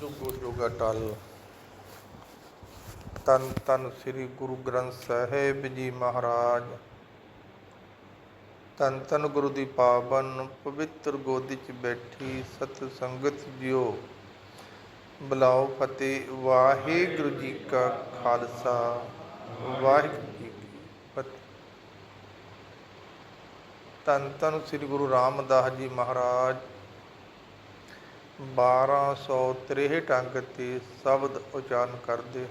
ਜੁਗੋ ਜੁਗ ਅਟਲ ਤਨ ਤਨ ਸ੍ਰੀ ਗੁਰੂ ਗ੍ਰੰਥ ਸਾਹਿਬ ਜੀ ਮਹਾਰਾਜ। ਤਨ ਤਨ ਗੁਰੂ ਦੀ ਪਾਵਨ, ਪਵਿੱਤਰ ਗੋਦੀ 'ਚ ਬੈਠੀ ਸਤ ਸੰਗਤ ਜਿਓ ਬਲਾਓ ਫਤਿਹ, ਵਾਹਿਗੁਰੂ ਜੀ ਕਾ ਖਾਲਸਾ। ਵਾਹਿਗੁਰੂ ਜੀ ਕੀ ਫਤਿਹ। ਤਨ ਤਨ ਸ੍ਰੀ ਗੁਰੂ ਰਾਮਦਾਸ ਜੀ ਮਹਾਰਾਜ 1263 ਅੰਕ ਤੇ ਸ਼ਬਦ ਉਚਾਰਨ ਕਰਦੇ।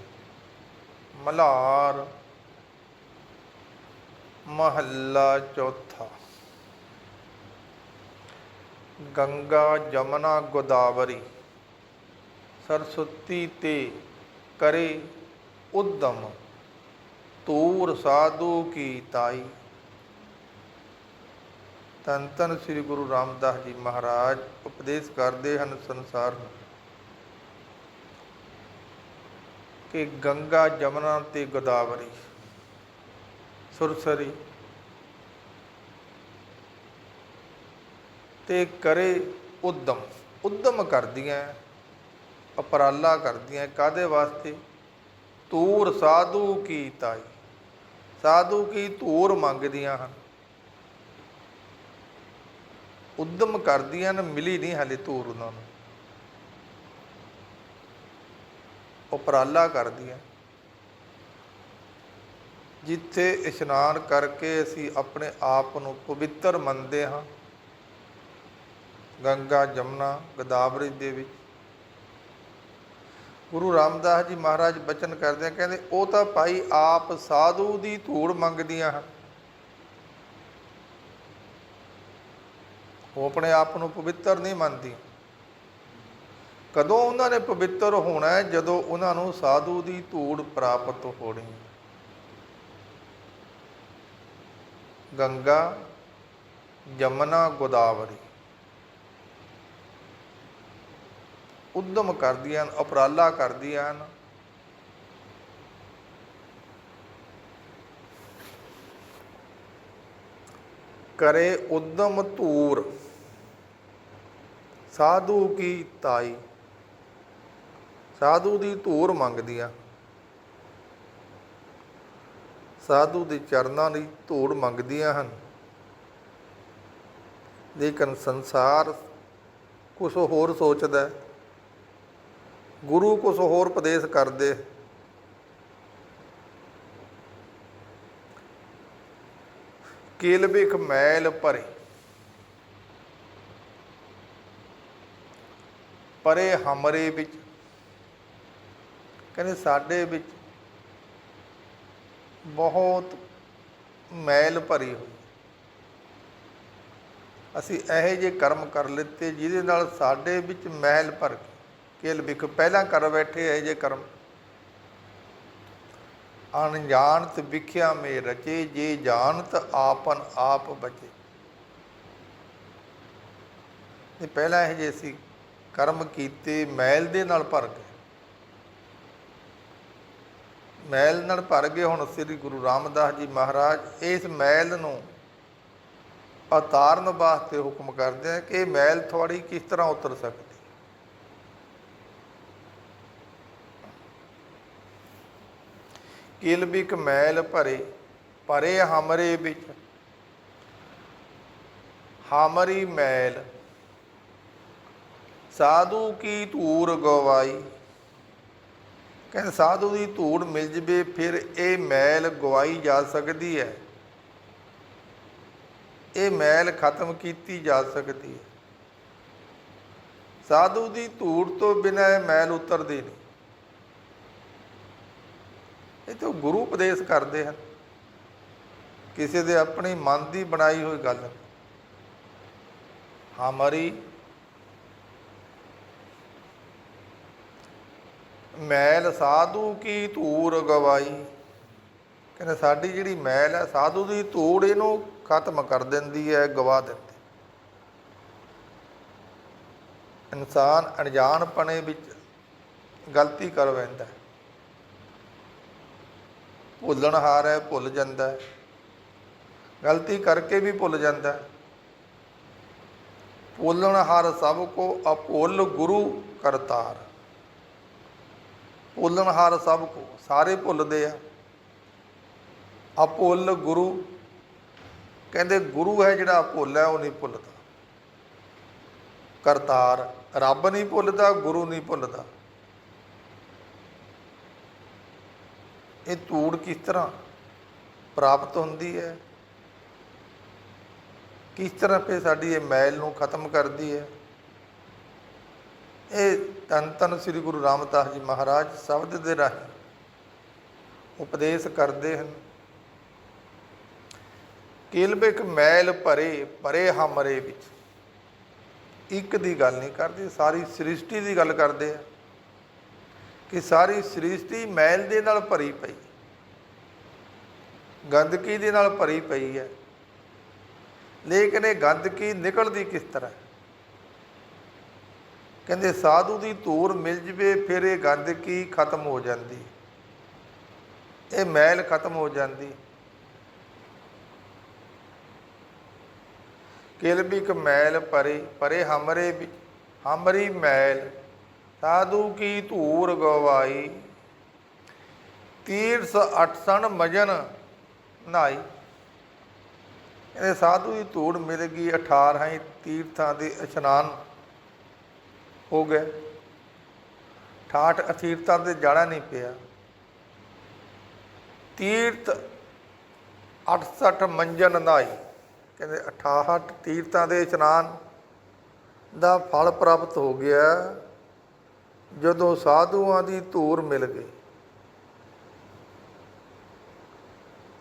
ਮਲਹਾਰ ਮਹੱਲਾ ਚੌਥਾ। ਗੰਗਾ ਜਮਨਾ ਗੋਦਾਵਰੀ। ਸਰਸਵਤੀ ਤੇ ਕਰੇ ਉਦਮ। ਤੂਰ ਸਾਧੂ ਕੀ ਤਾਈ। ਤਨ ਤਨ ਸ੍ਰੀ ਗੁਰੂ ਰਾਮਦਾਸ ਜੀ ਮਹਾਰਾਜ, ਉਪਦੇਸ਼ ਕਰਦੇ ਹਨ ਸੰਸਾਰ ਨੂੰ ਕਿ ਗੰਗਾ ਜਮਨਾ ਤੇ ਗੋਦਾਵਰੀ, ਸੁਰਸਰੀ ਤੇ ਕਰੇ ਉਦਮ। ਉਦਮ ਕਰਦੀਆਂ, ਅਪਰਾਲਾ ਕਰਦੀਆਂ ਕਾਦੇ ਵਾਸਤੇ? ਤੂਰ ਸਾਧੂ ਕੀ ਤਾਈ? ਸਾਧੂ ਕੀ ਤੂਰ ਮੰਗਦੀਆਂ ਹਨ? ਉਦਮ ਕਰਦੀਆਂ ਨੇ, ਮਿਲੀ ਨਹੀਂ ਹਲੇ ਧੂਰ ਉਹਨਾਂ ਨੂੰ। ਉਪਰਾਲਾ ਕਰਦੀਆਂ। ਜਿੱਥੇ ਇਸ਼ਨਾਨ ਕਰਕੇ ਅਸੀਂ ਆਪਣੇ ਆਪ ਨੂੰ ਪਵਿੱਤਰ ਮੰਨਦੇ ਹਾਂ, ਗੰਗਾ, ਜਮਨਾ, ਗੋਦਾਵਰੀ ਦੇ ਵਿੱਚ। ਗੁਰੂ ਰਾਮਦਾਸ ਜੀ ਮਹਾਰਾਜ ਬਚਨ ਕਰਦੇ ਆ, ਕਹਿੰਦੇ, ਉਹ ਤਾਂ ਭਾਈ ਆਪ ਸਾਧੂ ਦੀ ਧੂੜ ਮੰਗਦੀਆਂ ਹਨ। ਉਹ ਆਪਣੇ ਆਪ ਨੂੰ ਪਵਿੱਤਰ ਨਹੀਂ ਮੰਨਦੀ। ਕਦੋਂ ਉਹਨਾਂ ਨੇ ਪਵਿੱਤਰ ਹੋਣਾ ਹੈ? ਜਦੋਂ ਉਹਨਾਂ ਨੂੰ ਸਾਧੂ ਦੀ ਧੂੜ ਪ੍ਰਾਪਤ ਹੋਣੀ। ਗੰਗਾ ਜਮਨਾ ਗੋਦਾਵਰੀ। ਉਦਮ ਕਰਦੀਆਂ ਹਨ, ਉਪਰਾਲਾ ਕਰਦੀਆਂ ਹਨ। ਕਰੇ ਉਦਮ ਧੂਰ ਸਾਧੂ ਕੀ ਤਾਈ? ਸਾਧੂ ਦੀ ਧੂਰ ਮੰਗਦੀਆਂ ਸਾਧੂ ਦੇ ਚਰਨਾਂ ਦੀ ਧੂੜ ਮੰਗਦੀਆਂ ਹਨ। ਲੇਕਿਨ ਸੰਸਾਰ ਕੁਛ ਹੋਰ ਸੋਚਦਾ ਗੁਰੂ ਕੁਛ ਹੋਰ ਉਪਦੇਸ਼ ਕਰਦੇ ਕੇਲ ਬਿਖ ਮੈਲ ਭਰੇ। ਪਰੇ ਹਮਰੇ ਵਿੱਚ। ਕਹਿੰਦੇ ਸਾਡੇ ਵਿੱਚ ਬਹੁਤ ਮੈਲ ਭਰੀ ਹੋਈ। ਅਸੀਂ ਇਹੋ ਜਿਹੇ ਕਰਮ ਕਰ ਲਿੱਤੇ ਜਿਹਦੇ ਨਾਲ ਸਾਡੇ ਵਿੱਚ ਮੈਲ ਭਰ ਗਈ ਕੇਲ ਬਿਖ ਪਹਿਲਾਂ ਕਰ ਬੈਠੇ ਇਹੋ ਜਿਹੇ ਕਰਮ। ਅਣਜਾਣਤ ਵਿਖਿਆ ਮੇ ਰਚੇ, ਜੇ ਜਾਣਤ ਆਪਨ ਆਪ ਬਚੇ। ਇਹ ਪਹਿਲਾਂ ਇਹ ਜੇ ਸੀ। ਕਰਮ ਕੀਤੇ, ਮੈਲ ਦੇ ਨਾਲ ਭਰ ਗਏ। ਮੈਲ ਨਾਲ ਭਰ ਗਏ ਹੁਣ ਸ੍ਰੀ ਗੁਰੂ ਰਾਮਦਾਸ ਜੀ ਮਹਾਰਾਜ, ਇਸ ਮੈਲ ਨੂੰ ਉਤਾਰਨ ਵਾਸਤੇ ਹੁਕਮ ਕਰਦੇ ਆ ਕਿ ਇਹ ਮੈਲ ਤੁਹਾਡੀ ਕਿਸ ਤਰ੍ਹਾਂ ਉਤਰ ਸਕਦੀ। ਕਿਲ ਕਿਲਬਿਕ ਮੈਲ ਭਰੇ ਭਰੇ ਹਮਰੇ ਵਿੱਚ, ਹਮਰੀ ਮੈਲ ਸਾਧੂ ਕੀ ਧੂੜ ਗਵਾਈ? ਕਹਿੰਦੇ, ਸਾਧੂ ਦੀ ਧੂੜ ਮਿਲ ਜਵੇ, ਫਿਰ ਇਹ ਮੈਲ ਗਵਾਈ ਜਾ ਸਕਦੀ ਹੈ। ਇਹ ਮੈਲ ਖਤਮ ਕੀਤੀ ਜਾ ਸਕਦੀ ਹੈ। ਸਾਧੂ ਦੀ ਧੂੜ ਤੋਂ ਬਿਨਾਂ ਇਹ ਮੈਲ ਉਤਰਦੀ ਨਹੀਂ। ਇਹ ਤਾਂ ਗੁਰੂ ਉਪਦੇਸ਼ ਕਰਦੇ ਹਨ। ਕਿਸੇ ਦੇ ਆਪਣੀ ਮਨ ਦੀ ਬਣਾਈ ਹੋਈ ਗੱਲ। ਹਮਾਰੀ ਮੈਲ ਸਾਧੂ ਕੀ ਧੂਰ ਗਵਾਈ। ਕਹਿੰਦੇ, ਸਾਡੀ ਜਿਹੜੀ ਮੈਲ ਹੈ, ਸਾਧੂ ਦੀ ਧੂੜ ਇਹਨੂੰ ਖਤਮ ਕਰ ਦਿੰਦੀ ਹੈ, ਗਵਾ ਦਿੰਦੀ ਇਨਸਾਨ ਅਣਜਾਣਪਣੇ ਵਿੱਚ ਗਲਤੀ ਕਰ ਬੈਂਦਾ ਹੈ। ਭੁੱਲਣਹਾਰ ਹੈ, ਭੁੱਲ ਜਾਂਦਾ ਹੈ। ਗਲਤੀ ਕਰਕੇ ਵੀ ਭੁੱਲ ਜਾਂਦਾ ਹੈ। ਭੁੱਲਣਹਾਰ ਸਭ ਕੋ ਅਭੁੱਲ ਗੁਰੂ ਕਰਤਾਰ। ਭੁੱਲਣਹਾਰ ਸਭ ਕੋ ਸਾਰੇ ਭੁੱਲਦੇ ਆ। ਅਭੁੱਲ ਗੁਰੂ। ਕਹਿੰਦੇ ਗੁਰੂ ਹੈ ਜਿਹੜਾ ਅਪੁੱਲ ਹੈ ਉਹ ਨਹੀਂ ਭੁੱਲਦਾ। ਕਰਤਾਰ, ਰੱਬ ਨਹੀਂ ਭੁੱਲਦਾ, ਗੁਰੂ ਨਹੀਂ ਭੁੱਲਦਾ। ਇਹ ਧੂੜ ਕਿਸ ਤਰ੍ਹਾਂ ਪ੍ਰਾਪਤ ਹੁੰਦੀ ਹੈ? ਕਿਸ ਤਰ੍ਹਾਂ ਫੇ ਸਾਡੀ ਇਹ ਮੈਲ ਨੂੰ ਖਤਮ ਕਰਦੀ ਹੈ? ਇਹ ਧੰਨ ਧੰਨ ਸ੍ਰੀ ਗੁਰੂ ਰਾਮਦਾਸ ਜੀ ਮਹਾਰਾਜ ਸ਼ਬਦ ਦੇ ਰਾਹੀਂ ਉਪਦੇਸ਼ ਕਰਦੇ ਹਨ। ਕਿਲਬਿਕ ਮੈਲ ਭਰੇ ਭਰੇ ਹਮਰੇ ਵਿੱਚ ਇੱਕ ਦੀ ਗੱਲ ਨਹੀਂ ਕਰਦੇ, ਸਾਰੀ ਸ੍ਰਿਸ਼ਟੀ ਦੀ ਗੱਲ ਕਰਦੇ ਆ ਕਿ ਸਾਰੀ ਸ੍ਰਿਸ਼ਟੀ ਮੈਲ ਦੇ ਨਾਲ ਭਰੀ ਪਈ ਗੰਦਗੀ ਦੇ ਨਾਲ ਭਰੀ ਪਈ ਹੈ। ਲੇਕਿਨ ਇਹ ਗੰਦਗੀ ਨਿਕਲਦੀ ਕਿਸ ਤਰ੍ਹਾਂ ਕਹਿੰਦੇ, ਸਾਧੂ ਦੀ ਧੂੜ ਮਿਲ ਜਵੇ, ਫਿਰ ਇਹ ਗੰਦਗੀ ਖਤਮ ਹੋ ਜਾਂਦੀ? ਇਹ ਮੈਲ ਖਤਮ ਹੋ ਜਾਂਦੀ। ਕਿਲਬਿਕ ਮੈਲ ਪਰੇ ਪਰੇ ਹਮਰੇ ਹਮਰੀ ਮੈਲ, ਸਾਧੂ ਕੀ ਧੂਰ ਗਵਾਈ? ਤੀਰਥ ਅਟਸਣ ਮਜਨ ਨਾਈ। ਇਹਦੇ ਸਾਧੂ ਦੀ ਧੂੜ ਮਿਲ ਗਈ 18 ਹੀ ਤੀਰਥਾਂ ਦੇ ਇਸ਼ਨਾਨ ਹੋ ਗਿਆ। 68 ਤੀਰਥਾਂ ਤੇ ਜਾਣਾ ਨਹੀਂ ਪਿਆ। ਤੀਰਥ 68 ਮੰਜਨ ਨਾਈ ਕਹਿੰਦੇ 68 ਤੀਰਥਾਂ ਦੇ ਇਸ਼ਨਾਨ ਦਾ ਫਲ ਪ੍ਰਾਪਤ ਹੋ ਗਿਆ। ਜਦੋਂ ਸਾਧੂਆਂ ਦੀ ਧੂਰ ਮਿਲ ਗਈ।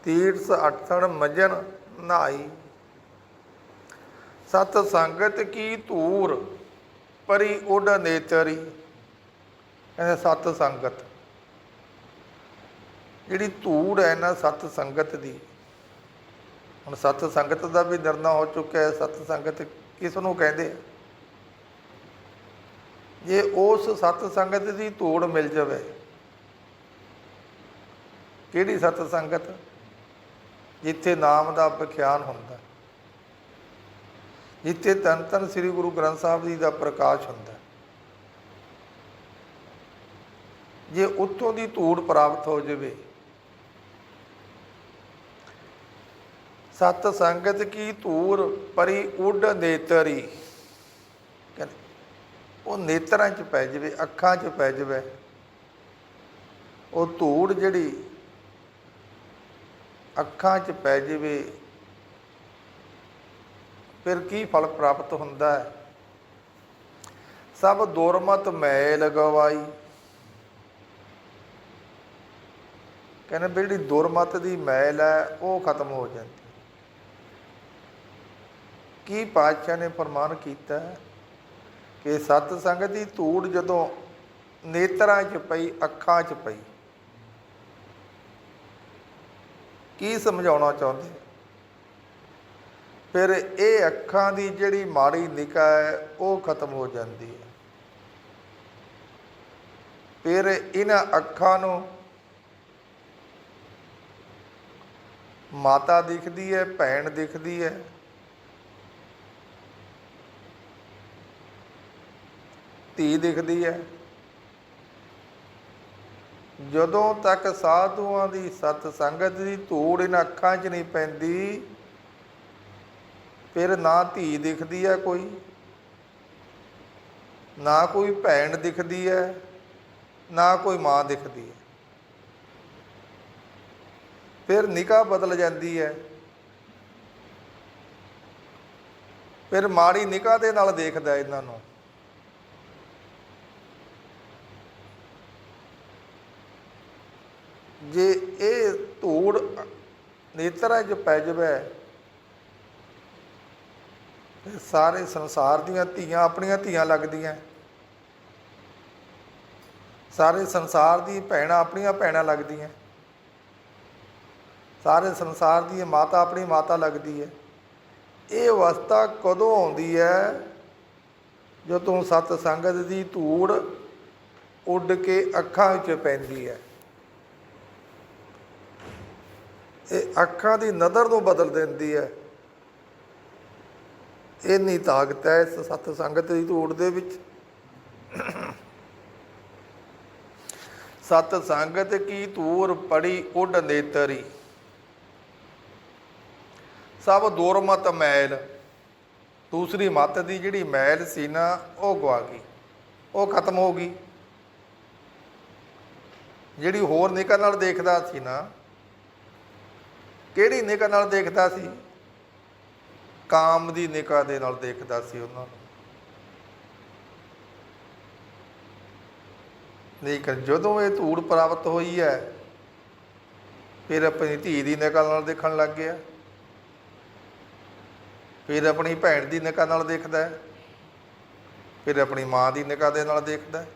ਤੀਰਥ 68 ਮੰਜਨ ਨਾਈ ਸਤ ਸੰਗਤ ਕੀ ਧੂਰ? ਪਰੀ ਉਡ ਨੇਚਰੀ ਕਹਿੰਦੇ ਸਤ ਸੰਗਤ। ਜਿਹੜੀ ਧੂੜ ਹੈ ਨਾ ਸਤ ਸੰਗਤ ਦੀ। ਹੁਣ ਸਤ ਸੰਗਤ ਦਾ ਵੀ ਨਿਰਣਾ ਹੋ ਚੁੱਕਿਆ ਹੈ, ਸਤ ਸੰਗਤ ਕਿਸ ਨੂੰ ਕਹਿੰਦੇ ਜੇ ਉਸ ਸਤ ਸੰਗਤ ਦੀ ਧੂੜ ਮਿਲ ਜਾਵੇ, ਕਿਹੜੀ ਸਤ ਸੰਗਤ? ਜਿੱਥੇ ਨਾਮ ਦਾ ਵਿਖਿਆਨ ਹੁੰਦਾ। ਜਿੱਥੇ ਤਨ ਤਨ ਸ੍ਰੀ ਗੁਰੂ ਗ੍ਰੰਥ ਸਾਹਿਬ ਜੀ ਦਾ ਪ੍ਰਕਾਸ਼ ਹੁੰਦਾ ਜੇ ਉੱਥੋਂ ਦੀ ਧੂੜ ਪ੍ਰਾਪਤ ਹੋ ਜਾਵੇ, ਸਤ ਸੰਗਤ ਕੀ ਧੂੜ ਪਰੀ ਉੱਡ ਨੇਤਰੀ। ਕਹਿੰਦੇ, ਉਹ ਨੇਤਰਾਂ 'ਚ ਪੈ ਜਾਵੇ, ਅੱਖਾਂ 'ਚ ਪੈ ਜਾਵੇ। ਉਹ ਧੂੜ ਜਿਹੜੀ ਅੱਖਾਂ 'ਚ ਪੈ ਜਾਵੇ ਫਿਰ ਕੀ ਫਲ ਪ੍ਰਾਪਤ ਹੁੰਦਾ ਹੈ? ਸਭ ਦੁਰਮਤ ਮੈਲ ਗਵਾਈ। ਕਹਿੰਦੇ ਵੀ ਜਿਹੜੀ ਦੁਰਮਤ ਦੀ ਮੈਲ ਹੈ, ਉਹ ਖਤਮ ਹੋ ਜਾਂਦੀ। ਕੀ ਪਾਤਸ਼ਾਹ ਨੇ ਫਰਮਾਨ ਕੀਤਾ ਕਿ ਸਤ ਸੰਗਤ ਦੀ ਧੂੜ ਜਦੋਂ ਨੇਤਰਾਂ 'ਚ ਪਈ, ਅੱਖਾਂ 'ਚ ਪਈ। ਕੀ ਸਮਝਾਉਣਾ ਚਾਹੁੰਦੇ? ਫਿਰ ਇਹ ਅੱਖਾਂ ਦੀ ਜਿਹੜੀ ਮਾੜੀ ਨਿਕਾ ਹੈ, ਉਹ ਖਤਮ ਹੋ ਜਾਂਦੀ ਹੈ। ਫਿਰ ਇਹਨਾਂ ਅੱਖਾਂ ਨੂੰ ਮਾਤਾ ਦਿਖਦੀ ਹੈ, ਭੈਣ ਦਿਖਦੀ ਹੈ। ਧੀ ਦਿਖਦੀ ਹੈ। ਜਦੋਂ ਤੱਕ ਸਾਧੂਆਂ ਦੀ ਸਤ ਸੰਗਤ ਦੀ ਧੂੜ ਇਹਨਾਂ ਅੱਖਾਂ 'ਚ ਨਹੀਂ ਪੈਂਦੀ ਫਿਰ ਨਾ ਧੀ ਦਿਖਦੀ ਹੈ ਕੋਈ, ਨਾ ਕੋਈ ਭੈਣ ਦਿਖਦੀ ਹੈ, ਨਾ ਕੋਈ ਮਾਂ ਦਿਖਦੀ ਹੈ। ਫਿਰ ਨਿਕਾਹ ਬਦਲ ਜਾਂਦੀ ਹੈ। ਫਿਰ ਮਾੜੀ ਨਿਕਾਹ ਦੇ ਨਾਲ ਦੇਖਦਾ ਇਹਨਾਂ ਨੂੰ। ਜੇ ਇਹ ਧੂੜ ਨੇਤਰਾਂ 'ਚ ਪੈ ਜਾਵੇ ਤੇ ਸਾਰੇ ਸੰਸਾਰ ਦੀਆਂ ਧੀਆਂ ਆਪਣੀਆਂ ਧੀਆਂ ਲੱਗਦੀਆਂ। ਸਾਰੇ ਸੰਸਾਰ ਦੀ ਭੈਣਾਂ ਆਪਣੀਆਂ ਭੈਣਾਂ ਲੱਗਦੀਆਂ। ਸਾਰੇ ਸੰਸਾਰ ਦੀ ਮਾਤਾ ਆਪਣੀ ਮਾਤਾ ਲੱਗਦੀ ਹੈ। ਇਹ ਅਵਸਥਾ ਕਦੋਂ ਆਉਂਦੀ ਹੈ? ਜਦੋਂ ਸਤ ਸੰਗਤ ਦੀ ਧੂੜ ਉੱਡ ਕੇ ਅੱਖਾਂ ਵਿੱਚ ਪੈਂਦੀ ਹੈ। ਇਹ ਅੱਖਾਂ ਦੀ ਨਜ਼ਰ ਨੂੰ ਬਦਲ ਦਿੰਦੀ ਹੈ। ਇੰਨੀ ਤਾਕਤ ਹੈ ਇਸ ਸਤ ਸੰਗਤ ਦੀ ਧੂੜ ਦੇ ਵਿੱਚ। ਸਤ ਸੰਗਤ ਕੀ ਧੂਰ ਪੜੀ ਉੱਡ ਨੇਤਰੀ। ਸਭ ਦੁਰਮਤ ਮੈਲ। ਦੂਸਰੀ ਮਤ ਦੀ ਜਿਹੜੀ ਮੈਲ ਸੀ ਨਾ, ਉਹ ਗਵਾ ਗਈ। ਉਹ ਖਤਮ ਹੋ ਗਈ। ਜਿਹੜੀ ਹੋਰ ਨਿਕਾ ਨਾਲ ਦੇਖਦਾ ਸੀ ਨਾ, ਕਿਹੜੀ ਨਿਕਾ ਨਾਲ ਦੇਖਦਾ ਸੀ? ਕਾਮ ਦੀ ਨਿਕਾ ਦੇ ਨਾਲ ਦੇਖਦਾ ਸੀ ਉਹਨਾਂ ਨੂੰ। ਲੇਕਿਨ ਜਦੋਂ ਇਹ ਧੂੜ ਪ੍ਰਾਪਤ ਹੋਈ ਹੈ, ਫਿਰ ਆਪਣੀ ਧੀ ਦੀ ਨਿਕਾ ਨਾਲ ਦੇਖਣ ਲੱਗ ਗਿਆ। ਫਿਰ ਆਪਣੀ ਭੈਣ ਦੀ ਨਿਕਾ ਨਾਲ ਦੇਖਦਾ ਹੈ। ਫਿਰ ਆਪਣੀ ਮਾਂ ਦੀ ਨਿਕਾ ਦੇ ਨਾਲ ਦੇਖਦਾ ਹੈ।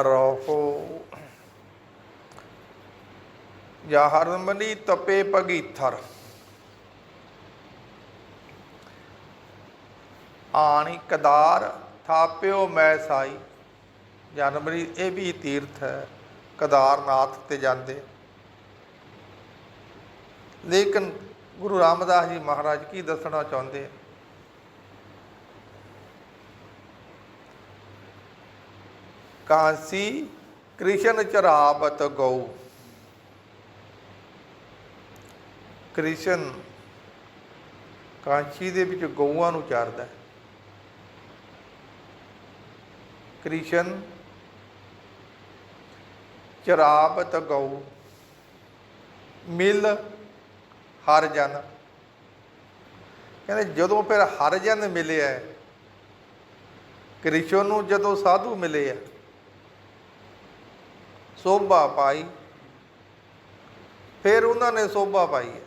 ਅਰੋਹੋ ਜਾਂ ਹਰਮਨੀ ਤਪੇ ਭਗੀਥਰ ਆਣੀ ਕਦਾਰ ਥਾਪਿਓ ਮੈਂ ਸਾਈ। ਜਨਮਰੀ ਇਹ ਵੀ ਤੀਰਥ ਹੈ, ਕਦਾਰਨਾਥ ਤੇ ਜਾਂਦੇ। ਲੇਕਿਨ ਗੁਰੂ ਰਾਮਦਾਸ ਜੀ ਮਹਾਰਾਜ ਕੀ ਦੱਸਣਾ ਚਾਹੁੰਦੇ? ਕਾਂਸੀ ਕ੍ਰਿਸ਼ਨ ਚਰਾਵਤ ਗਊ। ਕ੍ਰਿਸ਼ਨ ਕਾਂਚੀ ਦੇ ਵਿੱਚ ਗਊਆਂ ਨੂੰ ਚਾਰਦਾ ਹੈ। ਕ੍ਰਿਸ਼ਨ ਚਰਾਵਤ ਗਊ, ਮਿਲ ਹਰ ਜਨ। ਕਹਿੰਦੇ ਜਦੋਂ ਫਿਰ ਹਰ ਜਨ ਮਿਲਿਆ ਕ੍ਰਿਸ਼ਨ ਨੂੰ ਜਦੋਂ ਸਾਧੂ ਮਿਲੇ ਆ ਸੋਭਾ ਪਾਈ। ਫਿਰ ਉਹਨਾਂ ਨੇ ਸੋਭਾ ਪਾਈ ਹੈ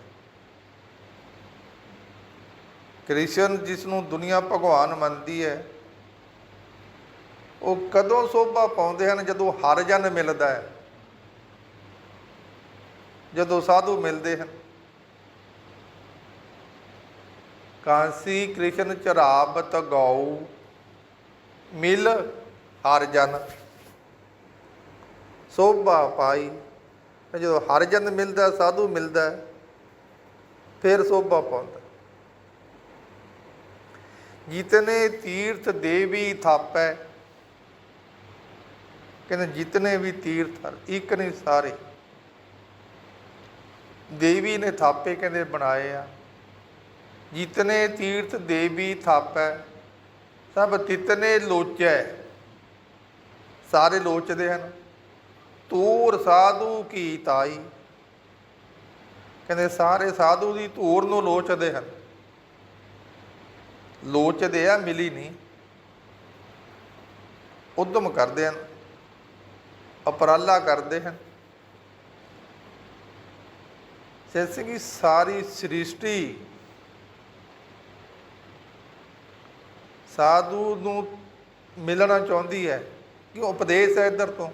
ਕ੍ਰਿਸ਼ਨ ਜਿਸ ਨੂੰ ਦੁਨੀਆ ਭਗਵਾਨ ਮੰਨਦੀ ਹੈ, ਉਹ ਕਦੋਂ ਸੋਭਾ ਪਾਉਂਦੇ ਹਨ ਜਦੋਂ ਹਰ ਜਨ ਮਿਲਦਾ ਹੈ? ਜਦੋਂ ਸਾਧੂ ਮਿਲਦੇ ਹਨ। ਕਾਂਸੀ ਕ੍ਰਿਸ਼ਨ ਚਰਾਬਤ ਗਉ ਮਿਲ ਹਰ ਜਨ। ਸੋਭਾ ਪਾਈ, ਜਦੋਂ ਹਰ ਜਨ ਮਿਲਦਾ, ਸਾਧੂ ਮਿਲਦਾ ਫਿਰ ਸੋਭਾ ਪਾਉਂਦਾ ਜਿਤਨੇ ਤੀਰਥ ਦੇਵੀ ਥਾਪੈ, ਕਹਿੰਦੇ ਜਿਤਨੇ ਵੀ ਤੀਰਥ ਹਨ, ਇੱਕ ਨੇ ਸਾਰੇ। ਦੇਵੀ ਨੇ ਥਾਪੇ ਕਹਿੰਦੇ ਬਣਾਏ ਆ। ਜਿਤਨੇ ਤੀਰਥ ਦੇਵੀ ਥਾਪੈ, ਸਭ ਤਿਤਨੇ ਲੋਚੈ। ਸਾਰੇ ਲੋਚਦੇ ਹਨ। ਤੂਰ ਸਾਧੂ ਕੀ ਤਾਈ? ਕਹਿੰਦੇ ਸਾਰੇ ਸਾਧੂ ਦੀ ਧੂਰ ਨੂੰ ਲੋਚਦੇ ਹਨ। ਲੋਚਦੇ ਆ, ਮਿਲੀ ਨਹੀਂ। ਉਦਮ ਕਰਦੇ ਹਨ, ਅਪਰਾਲਾ ਕਰਦੇ ਹਨ। ਜੈਸੇ ਕਿ ਸਾਰੀ ਸ੍ਰਿਸ਼ਟੀ ਸਾਧੂ ਨੂੰ ਮਿਲਣਾ ਚਾਹੁੰਦੀ ਹੈ ਕਿ ਉਪਦੇਸ਼ ਹੈ ਇੱਧਰ ਤੋਂ।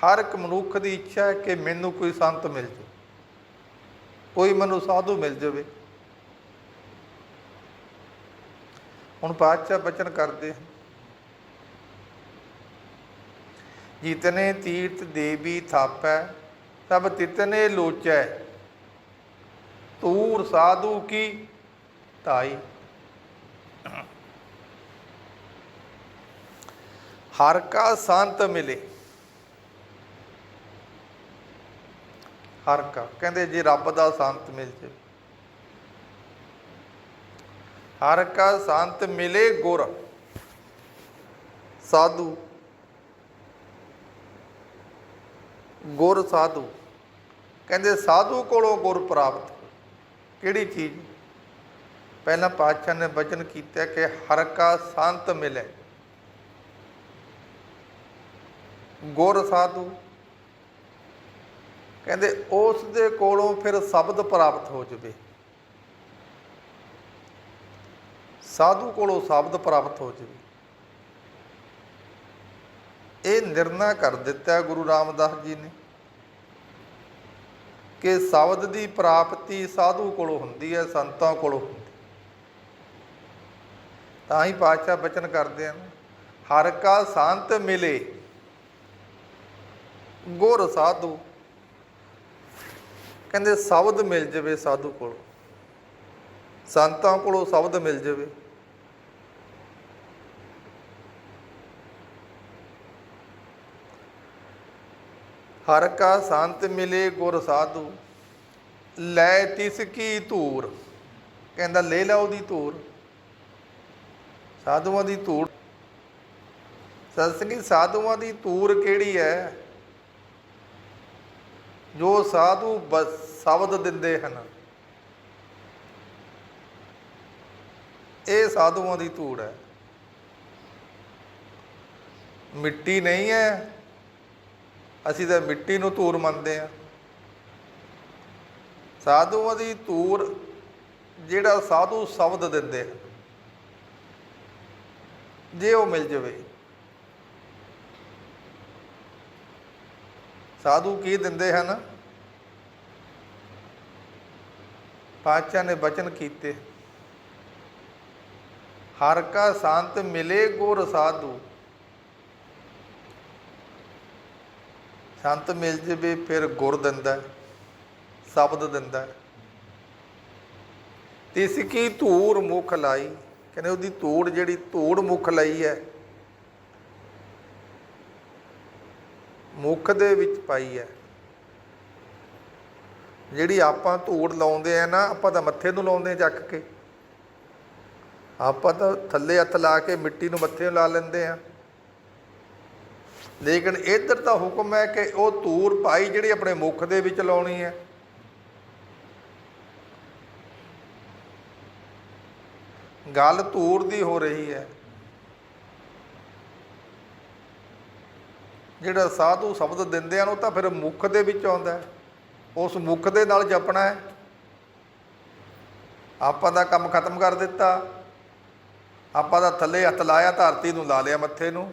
ਹਰ ਇੱਕ ਮਨੁੱਖ ਦੀ ਇੱਛਾ ਹੈ ਕਿ ਮੈਨੂੰ ਕੋਈ ਸੰਤ ਮਿਲ ਜਾਵੇ। ਕੋਈ ਮੈਨੂੰ ਸਾਧੂ ਮਿਲ ਜਾਵੇ। ਹੁਣ ਪਾਤਸ਼ਾਹ ਬਚਨ ਕਰਦੇ ਹਨ। ਜਿਤਨੇ ਤੀਰਥ ਦੇਵੀ ਥਾਪੈ, ਸਭ ਤਿਤਨੇ ਲੋਚੈ। ਤੂਰ ਸਾਧੂ ਕੀ ਤਾਈ ਹਰ ਕਾ ਸੰਤ ਮਿਲੇ। ਹਰ ਕਾ। ਕਹਿੰਦੇ ਜੇ ਰੱਬ ਦਾ ਸੰਤ ਮਿਲ ਜੇ। ਹਰ ਕਾ ਸੰਤ ਮਿਲੇ ਗੁਰ। ਸਾਧੂ। ਗੁਰ ਸਾਧੂ। ਕਹਿੰਦੇ ਸਾਧੂ ਕੋਲੋਂ ਗੁਰ ਪ੍ਰਾਪਤ। ਕਿਹੜੀ ਚੀਜ਼? ਪਹਿਲਾਂ ਪਾਤਸ਼ਾਹ ਨੇ ਵਚਨ ਕੀਤਾ ਕਿ ਹਰ ਕਾ ਸੰਤ ਮਿਲੇ। ਗੁਰ ਸਾਧੂ। ਕਹਿੰਦੇ ਉਸ ਦੇ ਕੋਲੋਂ ਫਿਰ ਸ਼ਬਦ ਪ੍ਰਾਪਤ ਹੋ ਜਵੇ। ਸਾਧੂ ਕੋਲੋਂ ਸ਼ਬਦ ਪ੍ਰਾਪਤ ਹੋ ਜਵੇ। ਇਹ ਨਿਰਣਾ ਕਰ ਦਿੱਤਾ ਗੁਰੂ ਰਾਮਦਾਸ ਜੀ ਨੇ ਕਿ ਸ਼ਬਦ ਦੀ ਪ੍ਰਾਪਤੀ ਸਾਧੂ ਕੋਲੋਂ ਹੁੰਦੀ ਹੈ, ਸੰਤਾਂ ਕੋਲੋਂ ਹੁੰਦੀ ਤਾਂ ਹੀ ਪਾਤਸ਼ਾਹ ਬਚਨ ਕਰਦੇ ਹਨ, ਹਰ ਕਾ ਸੰਤ ਮਿਲੇ, ਗੁਰ ਸਾਧੂ ਕਹਿੰਦੇ ਸ਼ਬਦ ਮਿਲ ਜਵੇ ਸਾਧੂ ਕੋਲ। ਸੰਤਾਂ ਕੋਲੋਂ ਸ਼ਬਦ ਮਿਲ ਜਾਵੇ। ਹਰ ਕਾ ਸੰਤ ਮਿਲੇ ਗੁਰ ਸਾਧੂ, ਲੈ ਤਿਸ ਕੀ ਧੂਰ। ਕਹਿੰਦਾ ਲੈ ਲਾ ਉਹਦੀ ਧੂਰ। ਸਾਧੂਆਂ ਦੀ ਧੂੜ ਸਤਸੰਗੀ ਸਾਧੂਆਂ ਦੀ ਧੂਰ ਕਿਹੜੀ ਹੈ? ਜੋ ਸਾਧੂ ਬਸ ਸ਼ਬਦ ਦਿੰਦੇ ਹਨ। ਇਹ ਸਾਧੂਆਂ ਦੀ ਧੂੜ ਹੈ। ਮਿੱਟੀ ਨਹੀਂ ਹੈ। ਅਸੀਂ ਤਾਂ ਮਿੱਟੀ ਨੂੰ ਧੂੜ ਮੰਨਦੇ ਆ ਸਾਧੂਆਂ ਦੀ ਧੂੜ ਜਿਹੜਾ ਸਾਧੂ ਸ਼ਬਦ ਦਿੰਦੇ ਹਨ। ਜੇ ਉਹ ਮਿਲ ਜਵੇ। ਸਾਧੂ ਕੀ ਦਿੰਦੇ ਹਨ? ਪਾਤਸ਼ਾਹ ਨੇ ਬਚਨ ਕੀਤੇ। ਹਰ ਕਾ ਸੰਤ ਮਿਲੇ ਗੁਰ ਸਾਧੂ। ਸੰਤ ਮਿਲ ਜਵੇ ਫਿਰ ਗੁਰ ਦਿੰਦਾ ਸ਼ਬਦ ਦਿੰਦਾ ਹੈ। ਤਿਸ ਕੀ ਧੂੜ ਮੁਖ ਲਾਈ? ਕਹਿੰਦੇ ਉਹਦੀ ਧੂੜ ਜਿਹੜੀ ਧੂੜ ਮੁਖ ਲਈ ਹੈ ਮੁੱਖ ਦੇ ਵਿੱਚ ਪਾਈ ਹੈ। ਜਿਹੜੀ ਆਪਾਂ ਧੂੜ ਲਾਉਂਦੇ ਆ ਨਾ, ਆਪਾਂ ਤਾਂ ਮੱਥੇ ਨੂੰ ਲਾਉਂਦੇ ਚੱਕ ਕੇ। ਆਪਾਂ ਤਾਂ ਥੱਲੇ ਹੱਥ ਲਾ ਕੇ ਮਿੱਟੀ ਨੂੰ ਮੱਥੇ ਨੂੰ ਲਾ ਲੈਂਦੇ ਆ। ਲੇਕਿਨ ਇੱਧਰ ਤਾਂ ਹੁਕਮ ਹੈ ਕਿ ਉਹ ਧੂੜ ਪਾਈ ਜਿਹੜੀ ਆਪਣੇ ਮੁੱਖ ਦੇ ਵਿੱਚ ਲਾਉਣੀ ਹੈ। ਗੱਲ ਧੂੜ ਦੀ ਹੋ ਰਹੀ ਹੈ। ਜਿਹੜਾ ਸਾਧੂ ਸ਼ਬਦ ਦਿੰਦੇ ਹਨ, ਉਹ ਤਾਂ ਫਿਰ ਮੁਖ ਦੇ ਵਿੱਚ ਆਉਂਦਾ ਹੈ। ਉਸ ਮੁਖ ਦੇ ਨਾਲ ਜਪਣਾ ਹੈ। ਆਪਾਂ ਦਾ ਕੰਮ ਖਤਮ ਕਰ ਦਿੱਤਾ। ਆਪਾਂ ਦਾ ਥੱਲੇ ਹੱਥ ਲਾਇਆ, ਧਰਤੀ ਨੂੰ ਲਾ ਲਿਆ ਮੱਥੇ ਨੂੰ।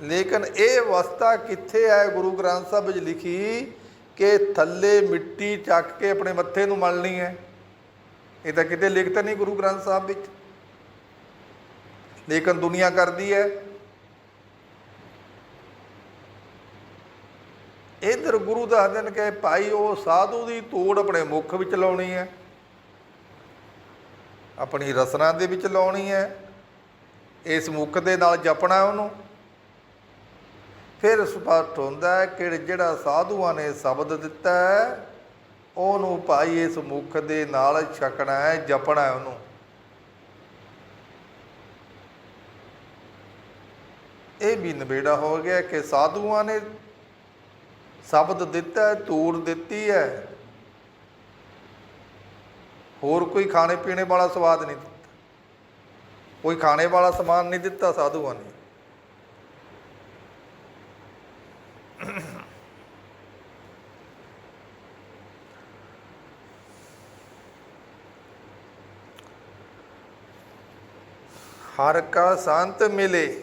ਲੇਕਿਨ ਇਹ ਅਵਸਥਾ ਕਿੱਥੇ ਹੈ? ਗੁਰੂ ਗ੍ਰੰਥ ਸਾਹਿਬ ਵਿੱਚ ਲਿਖੀ ਕਿ ਥੱਲੇ ਮਿੱਟੀ ਚੱਕ ਕੇ ਆਪਣੇ ਮੱਥੇ ਨੂੰ ਮਲਣੀ ਹੈ। ਇਹ ਤਾਂ ਕਿਤੇ ਲਿਖਤ ਨਹੀਂ ਗੁਰੂ ਗ੍ਰੰਥ ਸਾਹਿਬ ਵਿੱਚ। ਲੇਕਿਨ ਦੁਨੀਆ ਕਰਦੀ ਹੈ। ਇਧਰ ਗੁਰੂ ਦੱਸਦੇ ਨੇ ਕਿ ਭਾਈ, ਉਹ ਸਾਧੂ ਦੀ ਤੋੜ ਆਪਣੇ ਮੁਖ ਵਿੱਚ ਲਾਉਣੀ ਹੈ। ਆਪਣੀ ਰਸਨਾ ਦੇ ਵਿੱਚ ਲਾਉਣੀ ਹੈ। ਇਸ ਮੁਖ ਦੇ ਨਾਲ ਜਪਣਾ ਉਹਨੂੰ। ਫਿਰ ਸਪਸ਼ਟ ਹੁੰਦਾ ਹੈ ਕਿ ਜਿਹੜਾ ਸਾਧੂਆਂ ਨੇ ਸ਼ਬਦ ਦਿੱਤਾ ਹੈ, ਉਹਨੂੰ ਭਾਈ ਇਸ ਮੁਖ ਦੇ ਨਾਲ ਛਕਣਾ ਹੈ, ਜਪਣਾ ਹੈ ਉਹਨੂੰ। ਇਹ ਵੀ ਨਿਬੇੜਾ ਹੋ ਗਿਆ ਕਿ ਸਾਧੂਆਂ ਨੇ ਸ਼ਬਦ ਦਿੱਤਾ ਹੈ, ਧੂੜ ਦਿੱਤੀ ਹੈ। ਹੋਰ ਕੋਈ ਖਾਣੇ ਪੀਣੇ ਵਾਲਾ ਸਵਾਦ ਨਹੀਂ ਦਿੱਤਾ। ਕੋਈ ਖਾਣੇ ਵਾਲਾ ਸਮਾਨ ਨਹੀਂ ਦਿੱਤਾ ਸਾਧੂਆਂ ਨੇ। ਹਰ ਕਾ ਸੰਤ ਮਿਲੇ।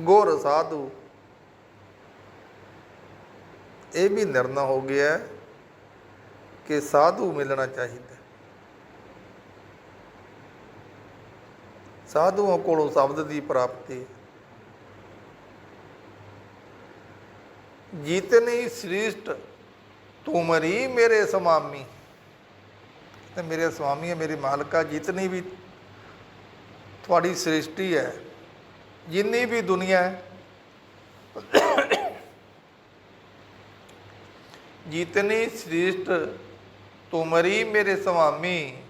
ਗੁਰ ਸਾਧੂ। ਇਹ ਵੀ ਨਿਰਣਾ ਹੋ ਗਿਆ ਕਿ ਸਾਧੂ ਮਿਲਣਾ ਚਾਹੀਦਾ ਸਾਧੂਆਂ ਕੋਲੋਂ ਸ਼ਬਦ ਦੀ ਪ੍ਰਾਪਤੀ ਜੀਤਨੀ ਸ੍ਰਿਸ਼ਟ ਤੁਮਰੀ ਮੇਰੇ ਸਵਾਮੀ ਤੇ ਮੇਰੇ ਸੁਆਮੀ ਹੈ, ਮੇਰੇ ਮਾਲਕਾ, ਜਿਤਨੀ ਵੀ ਤੁਹਾਡੀ ਸ੍ਰਿਸ਼ਟੀ ਹੈ। ਜਿੰਨੀ ਵੀ ਦੁਨੀਆ ਹੈ, ਜਿਤਨੀ ਸ੍ਰਿਸ਼ਟ ਤੁਮਰੀ ਮੇਰੇ ਸੁਆਮੀ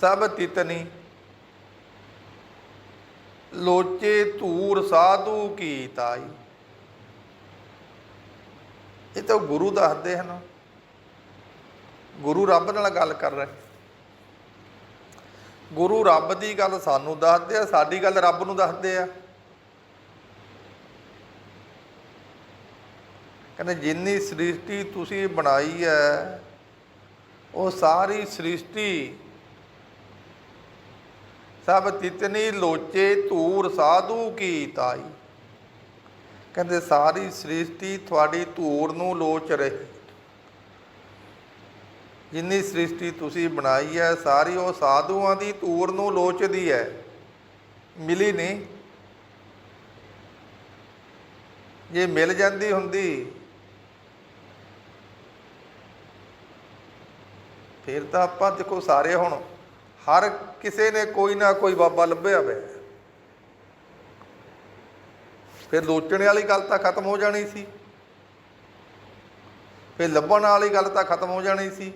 ਸਭ ਤਿਤਨੀ। ਲੋਚੇ ਧੂਰ ਸਾਧੂ ਕੀ ਤਾਈ। ਇਹ ਤਾਂ ਗੁਰੂ ਦੱਸਦੇ ਹਨ। ਗੁਰੂ ਰੱਬ ਨਾਲ ਗੱਲ ਕਰ ਰਹੇ। ਗੁਰੂ ਰੱਬ ਦੀ ਗੱਲ ਸਾਨੂੰ ਦੱਸਦੇ ਆ, ਸਾਡੀ ਗੱਲ ਰੱਬ ਨੂੰ ਦੱਸਦੇ ਆ। ਕਹਿੰਦੇ ਜਿੰਨੀ ਸ੍ਰਿਸ਼ਟੀ ਤੁਸੀਂ ਬਣਾਈ ਹੈ ਉਹ ਸਾਰੀ ਸ੍ਰਿਸ਼ਟੀ ਸਭ ਤਿਤਨੀ ਲੋਚੇ ਧੂਰ ਸਾਧੂ ਕੀ ਤਾਈ। ਕਹਿੰਦੇ ਸਾਰੀ ਸ੍ਰਿਸ਼ਟੀ ਤੁਹਾਡੀ ਧੂੜ ਨੂੰ ਲੋਚ ਰਹੀ। ਜਿੰਨੀ ਸ੍ਰਿਸ਼ਟੀ ਤੁਸੀਂ ਬਣਾਈ ਹੈ, ਸਾਰੀ ਉਹ ਸਾਧੂਆਂ ਦੀ ਤੂਰ ਨੂੰ ਲੋਚਦੀ ਹੈ। ਮਿਲੀ ਨਹੀਂ। ਜੇ ਮਿਲ ਜਾਂਦੀ ਹੁੰਦੀ, ਫਿਰ ਤਾਂ ਆਪਾਂ ਦੇਖੋ ਸਾਰੇ ਹੁਣ ਹਰ ਕਿਸੇ ਨੇ ਕੋਈ ਨਾ ਕੋਈ ਬਾਬਾ ਲੱਭਿਆ ਹੋਇਆ। ਫਿਰ ਲੋਚਣ ਵਾਲੀ ਗੱਲ ਤਾਂ ਖਤਮ ਹੋ ਜਾਣੀ ਸੀ। ਫਿਰ ਲੱਭਣ ਵਾਲੀ ਗੱਲ ਤਾਂ ਖਤਮ ਹੋ ਜਾਣੀ ਸੀ।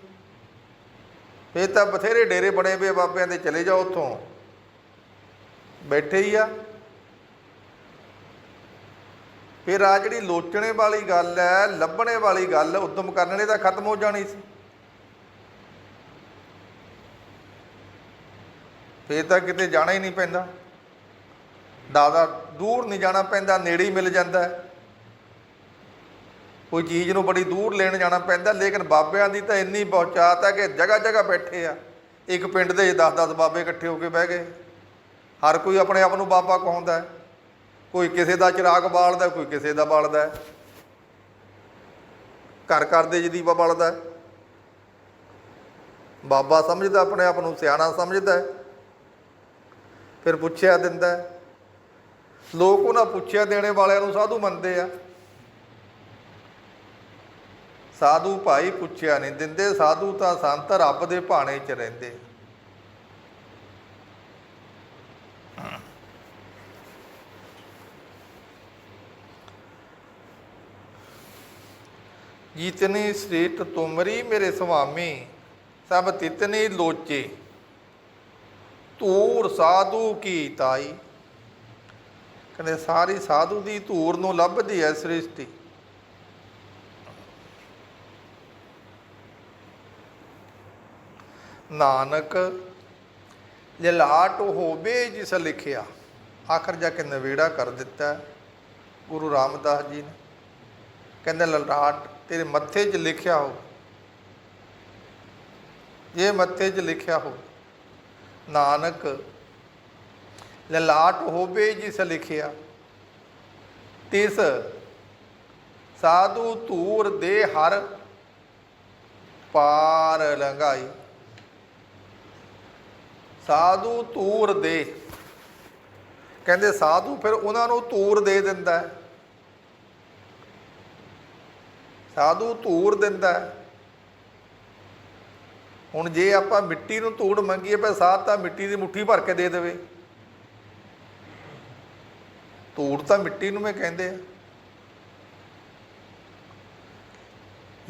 ਫਿਰ ਤਾਂ ਬਥੇਰੇ ਡੇਰੇ ਬਣੇ ਪਏ ਬਾਬਿਆਂ ਦੇ, ਚਲੇ ਜਾਓ ਉੱਥੋਂ। ਬੈਠੇ ਹੀ ਆ। ਫਿਰ ਆ ਜਿਹੜੀ ਲੋਚਣੇ ਵਾਲੀ ਗੱਲ ਹੈ ਲੱਭਣੇ ਵਾਲੀ ਗੱਲ, ਉਦਮ ਕਰਨ ਵਾਲੇ ਤਾਂ ਖਤਮ ਹੋ ਜਾਣੀ ਸੀ। ਫੇਰ ਤਾਂ ਕਿਤੇ ਜਾਣਾ ਹੀ ਨਹੀਂ ਪੈਂਦਾ। ਦਾਦਾ ਦੂਰ ਨਹੀਂ ਜਾਣਾ ਪੈਂਦਾ, ਨੇੜੇ ਹੀ ਮਿਲ ਜਾਂਦਾ। ਹੈ ਕੋਈ ਚੀਜ਼ ਨੂੰ ਬੜੀ ਦੂਰ ਲੈਣ ਜਾਣਾ ਪੈਂਦਾ, ਲੇਕਿਨ ਬਾਬਿਆਂ ਦੀ ਤਾਂ ਇੰਨੀ ਪਹੁੰਚਾਤ ਹੈ ਕਿ ਜਗ੍ਹਾ ਜਗ੍ਹਾ ਬੈਠੇ ਆ। ਇੱਕ ਪਿੰਡ ਦੇ 10-10 ਬਾਬੇ ਇਕੱਠੇ ਹੋ ਕੇ ਬਹਿ ਗਏ। ਹਰ ਕੋਈ ਆਪਣੇ ਆਪ ਨੂੰ ਬਾਬਾ ਕਹਾਉਂਦਾ ਕੋਈ ਕਿਸੇ ਦਾ ਚਿਰਾਗ ਬਾਲਦਾ ਕੋਈ ਕਿਸੇ ਦਾ ਬਾਲਦਾ ਘਰ ਘਰ ਦੇ ਜਦੀਪਾ ਬਾਲਦਾ ਬਾਬਾ ਸਮਝਦਾ, ਆਪਣੇ ਆਪ ਨੂੰ ਸਿਆਣਾ ਸਮਝਦਾ ਫਿਰ ਪੁੱਛਿਆ ਦਿੰਦਾ ਲੋਕ ਉਹਨਾਂ ਪੁੱਛਿਆ ਦੇਣੇ ਵਾਲਿਆਂ ਨੂੰ ਸਾਧੂ ਮੰਨਦੇ ਆ। ਸਾਧੂ ਭਾਈ ਪੁੱਛਿਆ ਨਹੀਂ ਦਿੰਦੇ, ਸਾਧੂ ਤਾਂ ਸੰਤ ਰੱਬ ਦੇ ਭਾਣੇ 'ਚ ਰਹਿੰਦੇ। ਜੀਤਨੀ ਸ੍ਰੀਟ ਤੁਮਰੀ ਮੇਰੇ ਸੁਆਮੀ, ਸਭ ਤਿਤਨੀ ਲੋਚੇ। ਧੂਰ ਸਾਧੂ ਕੀ ਤਾਈ। ਕਹਿੰਦੇ ਸਾਰੀ ਸਾਧੂ ਦੀ ਧੂਰ ਨੂੰ ਲੱਭਦੀ ਹੈ ਸ੍ਰਿਸ਼ਟੀ। ਨਾਨਕ ਲਲਾਟ ਹੋਵੇ ਜਿਸ ਲਿਖਿਆ, ਆਖਰ ਜਾ ਕੇ ਨਵੇੜਾ ਕਰ ਦਿੱਤਾ ਗੁਰੂ ਰਾਮਦਾਸ ਜੀ ਨੇ। ਕਹਿੰਦਾ ਲਲਾਟ ਤੇਰੇ ਮੱਥੇ 'ਚ ਲਿਖਿਆ ਹੋ ਜੇ ਮੱਥੇ 'ਚ ਲਿਖਿਆ ਹੋ ਨਾਨਕ ਲਲਾਟ ਹੋਵੇ ਜਿਸ ਲਿਖਿਆ, ਤਿਸ ਸਾਧੂ ਧੂਰ ਦੇ ਹਰ ਪਾਰ ਲੰਘਾਈ। ਸਾਧੂ ਧੂਰ ਦੇ। ਕਹਿੰਦੇ ਸਾਧੂ ਫਿਰ ਉਹਨਾਂ ਨੂੰ ਧੂਰ ਦੇ ਦਿੰਦਾ ਹੈ। ਸਾਧੂ ਧੂਰ ਦਿੰਦਾ ਹੈ। ਹੁਣ ਜੇ ਆਪਾਂ ਮਿੱਟੀ ਨੂੰ ਧੂੜ ਮੰਗੀਏ ਪਰ ਸਾਧ ਤਾਂ ਮਿੱਟੀ ਦੀ ਮੁੱਠੀ ਭਰ ਕੇ ਦੇ ਦੇਵੇ। ਧੂੜ ਤਾਂ ਮਿੱਟੀ ਨੂੰ ਮੈਂ ਕਹਿੰਦੇ ਆ।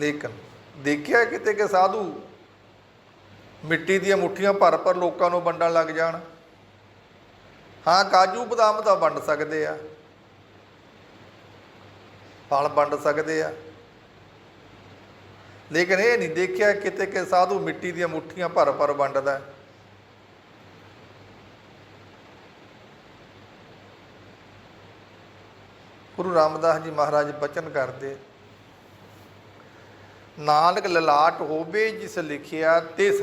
ਲੇਕਿਨ ਦੇਖਿਆ ਕਿਤੇ ਕਿ ਸਾਧੂ ਮਿੱਟੀ ਦੀਆਂ ਮੁੱਠੀਆਂ ਭਰ ਭਰ ਲੋਕਾਂ ਨੂੰ ਵੰਡਣ ਲੱਗ ਜਾਣ। ਹਾਂ, ਕਾਜੂ ਬਦਾਮ ਤਾਂ ਵੰਡ ਸਕਦੇ ਆ। ਫਲ ਵੰਡ ਸਕਦੇ ਆ। ਲੇਕਿਨ ਇਹ ਨਹੀਂ ਦੇਖਿਆ ਕਿਤੇ ਕਿ ਸਾਧੂ ਮਿੱਟੀ ਦੀਆਂ ਮੁੱਠੀਆਂ ਭਰ ਭਰ ਵੰਡਦਾ ਗੁਰੂ ਰਾਮਦਾਸ ਜੀ ਮਹਾਰਾਜ ਬਚਨ ਕਰਦੇ, ਨਾਨਕ ਲਲਾਟ ਹੋਵੇ ਜਿਸ ਲਿਖਿਆ ਤਿਸ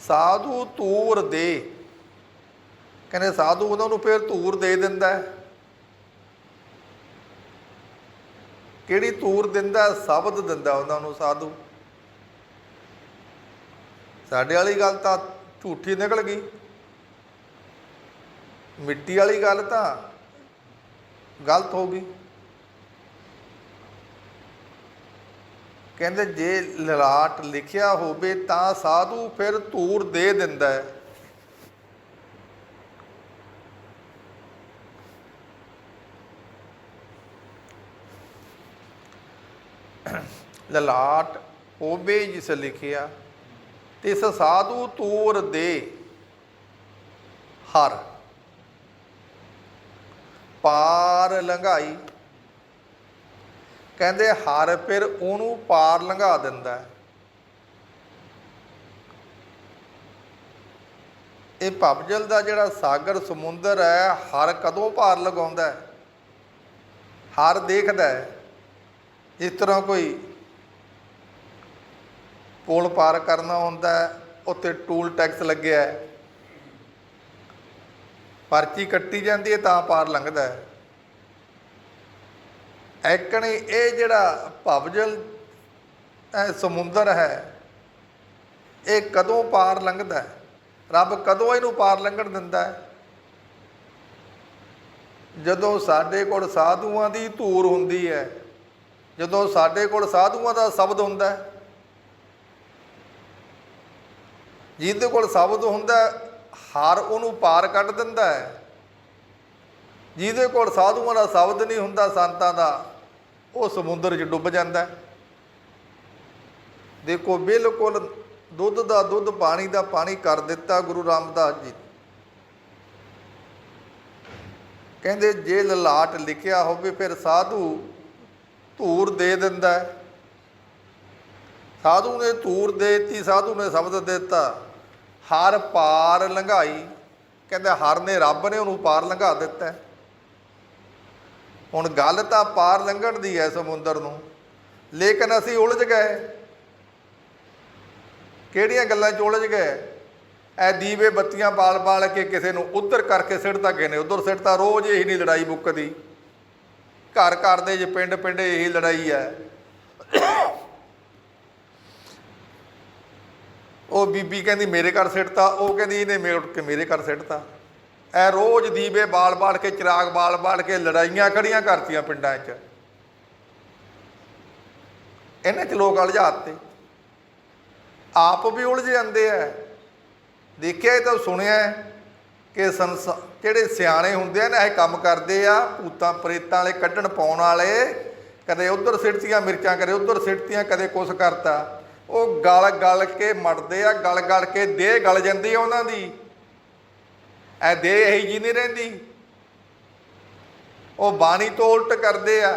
ਸਾਧੂ ਤੂਰ ਦੇ। ਕਹਿੰਦੇ ਸਾਧੂ ਉਹਨਾਂ ਨੂੰ ਫਿਰ ਤੂਰ ਦੇ ਦਿੰਦਾ ਹੈ। ਕਿਹੜੀ ਤੂਰ ਦਿੰਦਾ ਸ਼ਬਦ ਦਿੰਦਾ ਉਹਨਾਂ ਨੂੰ ਸਾਧੂ। ਸਾਡੇ ਵਾਲੀ ਗੱਲ ਤਾਂ ਝੂਠੀ ਨਿਕਲ ਗਈ। ਮਿੱਟੀ ਵਾਲੀ ਗੱਲ ਤਾਂ ਗਲਤ ਹੋ ਗਈ। ਕਹਿੰਦੇ ਜੇ ਲਲਾਟ ਲਿਖਿਆ ਹੋਵੇ ਤਾਂ ਸਾਧੂ ਫਿਰ ਧੂਰ ਦੇ ਦਿੰਦਾ ਹੈ। ਲਲਾਟ ਹੋਵੇ ਜਿਸ ਲਿਖਿਆ, ਤਿਸ ਸਾਧੂ ਤੂਰ ਦੇ ਹਰ। ਪਾਰ ਲੰਘਾਈ ਕਹਿੰਦੇ ਹਰ ਫਿਰ ਉਹਨੂੰ ਪਾਰ ਲੰਘਾ ਦਿੰਦਾ ਹੈ। ਇਹ ਭਵਜਲ ਦਾ ਜਿਹੜਾ ਸਾਗਰ ਸਮੁੰਦਰ ਹੈ, ਹਰ ਕਦੋਂ ਪਾਰ ਲਗਾਉਂਦਾ ਹੈ? ਹਰ ਦੇਖਦਾ ਹੈ। ਇਸ ਤਰ੍ਹਾਂ ਕੋਈ ਪੁਲ ਪਾਰ ਕਰਨਾ ਹੁੰਦਾ ਹੈ ਉੱਤੇ ਟੂਲ ਟੈਕਸ ਲੱਗਿਆ ਹੈ। ਪਰਚੀ ਕੱਟੀ ਜਾਂਦੀ ਹੈ ਤਾਂ ਪਾਰ ਲੰਘਦਾ ਹੈ। ਐਕਣੇ ਇਹ ਜਿਹੜਾ ਭਵਜਲ ਸਮੁੰਦਰ ਹੈ, ਇਹ ਕਦੋਂ ਪਾਰ ਲੰਘਦਾ ਹੈ? ਰੱਬ ਕਦੋਂ ਇਹਨੂੰ ਪਾਰ ਲੰਘਣ ਦਿੰਦਾ ਹੈ? ਜਦੋਂ ਸਾਡੇ ਕੋਲ ਸਾਧੂਆਂ ਦੀ ਧੂਰ ਹੁੰਦੀ ਹੈ, ਜਦੋਂ ਸਾਡੇ ਕੋਲ ਸਾਧੂਆਂ ਦਾ ਸ਼ਬਦ ਹੁੰਦਾ ਹੈ, ਜਿਹਦੇ ਕੋਲ ਸ਼ਬਦ ਹੁੰਦਾ ਹਰ ਉਹਨੂੰ ਪਾਰ ਕੱਢ ਦਿੰਦਾ ਹੈ। ਜਿਹਦੇ ਕੋਲ ਸਾਧੂਆਂ ਦਾ ਸ਼ਬਦ ਨਹੀਂ ਹੁੰਦਾ, ਸੰਤਾਂ ਦਾ, ਉਹ ਸਮੁੰਦਰ 'ਚ ਡੁੱਬ ਜਾਂਦਾ ਦੇਖੋ, ਬਿਲਕੁਲ ਦੁੱਧ ਦਾ ਦੁੱਧ, ਪਾਣੀ ਦਾ ਪਾਣੀ ਕਰ ਦਿੱਤਾ ਗੁਰੂ ਰਾਮਦਾਸ ਜੀ। ਕਹਿੰਦੇ, ਜੇ ਲਲਾਟ ਲਿਖਿਆ ਹੋਵੇ, ਫਿਰ ਸਾਧੂ ਧੂਰ ਦੇ ਦਿੰਦਾ ਹੈ। ਸਾਧੂ ਨੇ ਧੂਰ ਦੇਤੀ, ਸਾਧੂ ਨੇ ਸ਼ਬਦ ਦਿੱਤਾ। ਹਰ ਪਾਰ ਲੰਘਾਈ। ਕਹਿੰਦਾ, ਹਰ ਨੇ ਰੱਬ ਨੇ ਉਹਨੂੰ ਪਾਰ ਲੰਘਾ ਦਿੱਤਾ ਹੁਣ ਗੱਲ ਤਾਂ ਪਾਰ ਲੰਘਣ ਦੀ ਹੈ ਸਮੁੰਦਰ ਨੂੰ। ਲੇਕਿਨ ਅਸੀਂ ਉਲਝ ਗਏ। ਕਿਹੜੀਆਂ ਗੱਲਾਂ 'ਚ ਉਲਝ ਗਏ? ਐ ਦੀਵੇ ਬੱਤੀਆਂ ਬਾਲ-ਬਾਲ ਕੇ ਕਿਸੇ ਨੂੰ ਉਧਰ ਕਰਕੇ ਸਿੱਟਦਾ ਕਿਸੇ ਨੇ, ਉਧਰ ਸਿੱਟਦਾ ਰੋਜ਼ ਇਹੀ ਨਹੀਂ ਲੜਾਈ ਮੁੱਕਦੀ। ਘਰ ਘਰ ਦੇ ਜੇ ਪਿੰਡ ਪਿੰਡ ਇਹੀ ਲੜਾਈ ਹੈ ਉਹ ਬੀਬੀ ਕਹਿੰਦੀ ਮੇਰੇ ਘਰ ਸਿੱਟਤਾ, ਉਹ ਕਹਿੰਦੀ ਇਹਨੇ ਮੇਰੇ ਉੱਠ ਕੇ ਮੇਰੇ ਘਰ ਸਿੱਟਤਾ। ਐ ਰੋਜ਼ ਦੀਵੇ ਬਾਲ-ਬਾਲ ਕੇ, ਚਿਰਾਗ ਬਾਲ-ਬਾਲ ਕੇ ਲੜਾਈਆਂ ਖੜੀਆਂ ਕਰਤੀਆਂ ਪਿੰਡਾਂ 'ਚ। ਇਹਨਾਂ 'ਚ ਲੋਕ ਅਲਝਾਤੇ ਆਪ ਵੀ ਉਲਝ ਜਾਂਦੇ ਐ। ਦੇਖਿਆ ਇਹ ਤਾਂ ਸੁਣਿਆ ਕਿ ਸੰਸ, ਜਿਹੜੇ ਸਿਆਣੇ ਹੁੰਦੇ ਆ ਨਾ, ਇਹ ਕੰਮ ਕਰਦੇ ਆ, ਭੂਤਾਂ ਪ੍ਰੇਤਾਂ ਵਾਲੇ, ਕੱਢਣ ਪਾਉਣ ਵਾਲੇ, ਕਦੇ ਉਧਰ ਸਿੱਟਤੀਆਂ ਮਿਰਚਾਂ ਕਰੇ ਉਧਰ ਸਿੱਟਤੀਆਂ, ਕਦੇ ਕੁਛ ਕਰਤਾ। ਉਹ ਗਲ ਗਲ ਕੇ ਮੜਦੇ ਆ ਗਲ ਗਲ ਕੇ ਦੇਹ ਗਲ ਜਾਂਦੀ ਆ ਉਹਨਾਂ ਦੀ। ਇਹ ਦੇਹ ਇਹੀ ਜੀ ਨਹੀਂ ਰਹਿੰਦੀ। ਉਹ ਬਾਣੀ ਤੋਂ ਉਲਟ ਕਰਦੇ ਆ।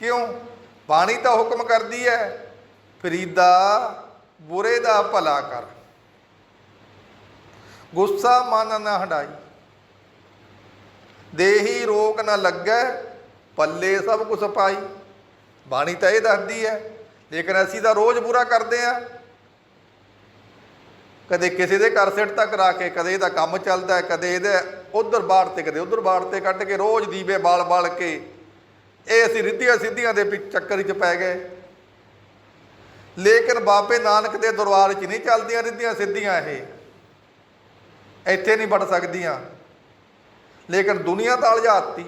ਕਿਉਂ? ਬਾਣੀ ਤਾਂ ਹੁਕਮ ਕਰਦੀ ਹੈ ਫਰੀਦਾ ਬੁਰੇ ਦਾ ਭਲਾ ਕਰ। ਗੁੱਸਾ ਮਨ ਨਾ ਹਟਾਈ ਦੇਹੀ ਰੋਗ ਨਾ ਲੱਗੈ, ਪੱਲੇ ਸਭ ਕੁਝ ਪਾਈ। ਬਾਣੀ ਤਾਂ ਇਹ ਦੱਸਦੀ ਹੈ ਲੇਕਿਨ ਅਸੀਂ ਤਾਂ ਰੋਜ਼ ਬੁਰਾ ਕਰਦੇ ਆ। ਕਦੇ ਕਿਸੇ ਦੇ ਘਰ ਸਿੱਟ ਤੱਕ ਕਰਾ ਕੇ, ਕਦੇ ਇਹਦਾ ਕੰਮ ਚੱਲਦਾ ਹੈ, ਕਦੇ ਇਹਦੇ ਉਧਰ ਬਾੜ ਤੇ, ਕਦੇ ਉਧਰ ਬਾੜ ਤੇ ਕੱਢ ਕੇ ਰੋਜ਼ ਦੀਵੇ ਬਾਲ ਬਾਲ ਕੇ। ਇਹ ਅਸੀਂ ਰਿੱਧੀਆਂ ਸਿੱਧੀਆਂ ਦੇ ਪਿੱਛ ਚੱਕਰ 'ਚ ਪੈ ਗਏ। ਲੇਕਿਨ ਬਾਬੇ ਨਾਨਕ ਦੇ ਦਰਬਾਰ 'ਚ ਨਹੀਂ ਚੱਲਦੀਆਂ ਰਿੱਧੀਆਂ ਸਿੱਧੀਆਂ ਇਹ। ਇੱਥੇ ਨਹੀਂ ਵੜ ਸਕਦੀਆਂ। ਲੇਕਿਨ ਦੁਨੀਆ ਤਾਂ ਅਲਝਾਤੀ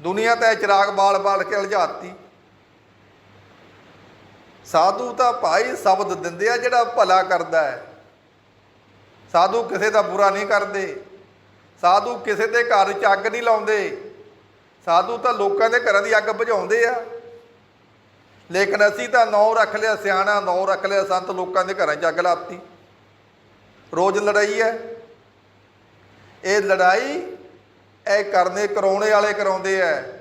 ਦੁਨੀਆ ਤਾਂ ਇਹ ਚਿਰਾਗ ਬਾਲ ਬਾਲ ਕੇ ਅਲਝਾਤੀ ਸਾਧੂ ਤਾਂ ਭਾਈ ਸ਼ਬਦ ਦਿੰਦੇ ਆ, ਜਿਹੜਾ ਭਲਾ ਕਰਦਾ ਹੈ। ਸਾਧੂ ਕਿਸੇ ਦਾ ਬੁਰਾ ਨਹੀਂ ਕਰਦੇ। ਸਾਧੂ ਕਿਸੇ ਦੇ ਘਰ 'ਚ ਅੱਗ ਨਹੀਂ ਲਾਉਂਦੇ। ਸਾਧੂ ਤਾਂ ਲੋਕਾਂ ਦੇ ਘਰਾਂ ਦੀ ਅੱਗ ਬੁਝਾਉਂਦੇ ਆ। ਲੇਕਿਨ ਅਸੀਂ ਤਾਂ ਨੌ ਰੱਖ ਲਿਆ, ਸਿਆਣਾ ਨੌ ਰੱਖ ਲਿਆ, ਸੰਤ ਲੋਕਾਂ ਦੇ ਘਰਾਂ 'ਚ ਅੱਗ ਲਾਤੀ। ਰੋਜ਼ ਲੜਾਈ ਹੈ। ਇਹ ਲੜਾਈ ਇਹ ਕਰਨੇ, ਕਰਾਉਣੇ ਵਾਲੇ ਕਰਾਉਂਦੇ ਐ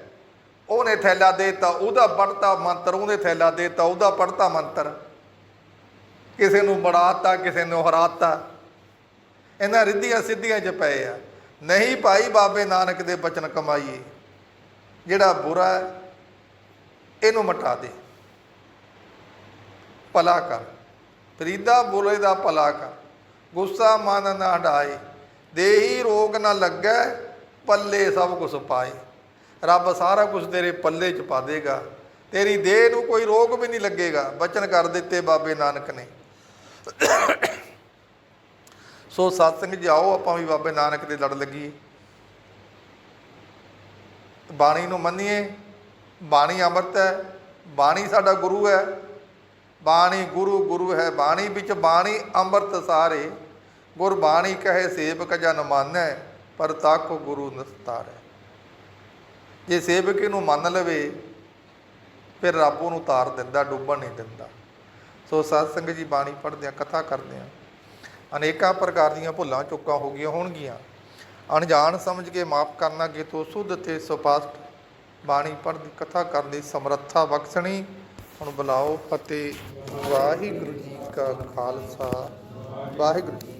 ਉਹਨੇ ਥੈਲਾ ਦੇਤਾ, ਉਹਦਾ ਪੜਤਾ ਮੰਤਰ, ਉਹਨੇ ਥੈਲਾ ਦੇਤਾ, ਉਹਦਾ ਪੜਤਾ ਮੰਤਰ। ਕਿਸੇ ਨੂੰ ਬੜਾਤਾ ਕਿਸੇ ਨੂੰ ਹਰਾਤਾ। ਇਹਨਾਂ ਰਿੱਧੀਆਂ ਸਿੱਧੀਆਂ 'ਚ ਪਏ ਆ। ਨਹੀਂ ਭਾਈ ਬਾਬੇ ਨਾਨਕ ਦੇ ਬਚਨ ਕਮਾਈਏ। ਜਿਹੜਾ ਬੁਰਾ ਇਹਨੂੰ ਮਟਾ ਦੇ। ਭਲਾ ਕਰ। ਫਰੀਦਾ ਬੁਰੇ ਦਾ ਭਲਾ ਕਰ। ਗੁੱਸਾ ਮਨ ਨਾ ਹਟਾਏ ਦੇਹੀ ਰੋਗ ਨਾ ਲੱਗੈ, ਪੱਲੇ ਸਭ ਕੁਝ ਪਾਏ। ਰੱਬ ਸਾਰਾ ਕੁਝ ਤੇਰੇ ਪੱਲੇ ਚ ਪਾ ਦੇਗਾ। ਤੇਰੀ ਦੇਹ ਨੂੰ ਕੋਈ ਰੋਗ ਵੀ ਨਹੀਂ ਲੱਗੇਗਾ। ਬਚਨ ਕਰ ਦਿੱਤੇ ਬਾਬੇ ਨਾਨਕ ਨੇ। ਸੋ ਸਤਸੰਗ ਜਾਓ, ਆਪਾਂ ਵੀ ਬਾਬੇ ਨਾਨਕ ਦੇ ਲੜ ਲੱਗੀਏ ਬਾਣੀ ਨੂੰ ਮੰਨੀਏ। ਬਾਣੀ ਅੰਮ੍ਰਿਤ ਹੈ। ਬਾਣੀ ਸਾਡਾ ਗੁਰੂ ਹੈ। ਬਾਣੀ ਗੁਰੂ ਗੁਰੂ ਹੈ ਬਾਣੀ ਵਿੱਚ। ਬਾਣੀ ਅੰਮ੍ਰਿਤ ਸਾਰੇ। ਗੁਰ ਬਾਣੀ ਕਹੇ ਸੇਵਕ ਜਨ ਮਾਨੈ, ਪਰ ਤਾਕੋ ਗੁਰੂ ਨਸਤਾਰੈ। ਜੇ ਸੇਵਕ ਇਹਨੂੰ ਮੰਨ ਲਵੇ, ਫਿਰ ਰੱਬ ਉਹਨੂੰ ਤਾਰ ਦਿੰਦਾ, ਡੁੱਬਣ ਨਹੀਂ ਦਿੰਦਾ। ਸੋ ਸਤ ਸੰਗਤ ਜੀ, ਬਾਣੀ ਪੜ੍ਹਦੇ ਆ ਕਥਾ ਕਰਦੇ ਆ ਅਨੇਕਾਂ ਪ੍ਰਕਾਰ ਦੀਆਂ ਭੁੱਲਾਂ ਚੁੱਕਾਂ ਹੋ ਗਈਆਂ ਹੋਣਗੀਆਂ। ਅਣਜਾਣ ਸਮਝ ਕੇ ਮਾਫ ਕਰਨਾ ਕਿ ਤੋ ਸੁਧ ਤੇ ਸੁਪਾਸ਼ਟ ਬਾਣੀ ਪੜ੍ਹਦੀ, ਕਥਾ ਕਰਨ ਦੀ ਸਮਰੱਥਾ ਬਖਸ਼ਣੀ। ਹੁਣ ਬੁਲਾਓ ਫਤਿਹ। ਵਾਹਿਗੁਰੂ ਜੀ ਕਾ ਖਾਲਸਾ। ਵਾਹਿਗੁਰੂ ਜੀ